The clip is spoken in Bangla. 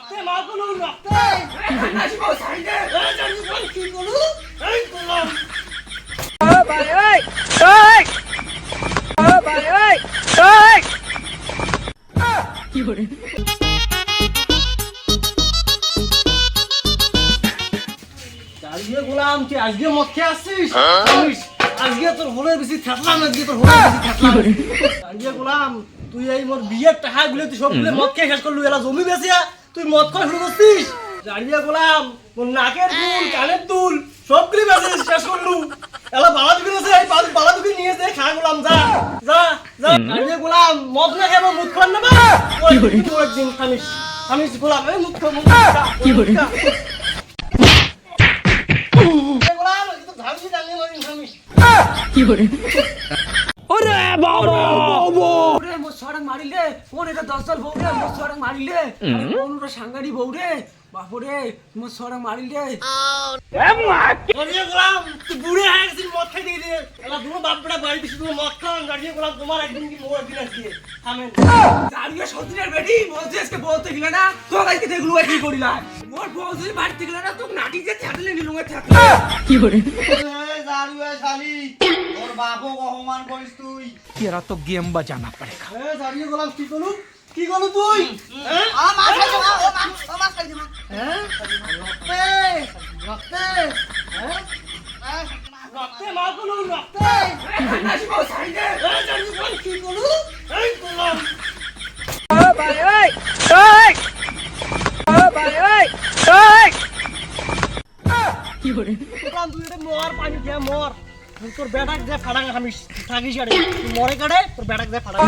রক্তে মা গুলো রক্তে! এই জানি বল কি গুলো এই গুলো আজকে গোলাম তুই আজকে মদ খেয়ে আসছিস? আজকে তোর হলে বেশি থাকলাম আজকে তোর হলে বেশি থাকলাম আজকে গোলাম তুই এই মোর বিয়ের টাকা গুলো তুই সবগুলো মদ খেয়ে শেষ করলু এলা জমি বেচিয়া তুই মদ খাওয়া শুরু করছিস? জানিয়ে গোলাম মোর নাকের দুল কানের দুল সবগুলি শেষ করলু। এলা বালা দুকি আছে এই বালা- বালা দুকি নিয়ে যে খা গোলাম যা যা যা। জানিয়ে গোলাম মদ না খেয়ে মুখ খান না বা ওই একদিন খামিস খামিস গোলাম এই মুখ খা মুখ খা কি মারিস খামিস ওরে মোর সড়ক মারিলে এটা দশ দল বউ রে মোর সড়ক মারিলে আরে ওটা সাংগাড়ি বউ রে বাপরে মোর সড়ক মারিলে। বুড়ে হয়ে গেছিস মদ খাই দিয়ে দিয়ে। এলা দুটো বাপ বেটা বাড়ি দিছিস তুমি মদ খাওয়ান গাড়িয়ে গোলাম তোমার একদিন কি থামেন দাঁড়িয়ে সতীনের বেটি বলছে আজকে বলতে গেলে না তো আজকে দেখলু কি করিলা মোর বউ যদি বাড়িতে গেলে না তোকে নাটি যে থাকলে নিলুঙে থাকলে শালি তোর বাপও অপমান করিস তুই তেরা তো গেম বাজানা পড়েগা এ জারিয়ে গোলাম কি করলু কি করলু তুই হ্যাঁ হ্যাঁ? রক্তে রক্তে হ্যাঁ? রক্তে জারিয়ে গোলাম কি করলু এই গোলাম গোলাম তুই এটা মর পানি খেয়ে মর। তোর বেটাক দে ফাড়াং হামিস থাকিস মরে কাটে তোর বেটাক দে ফাড়াং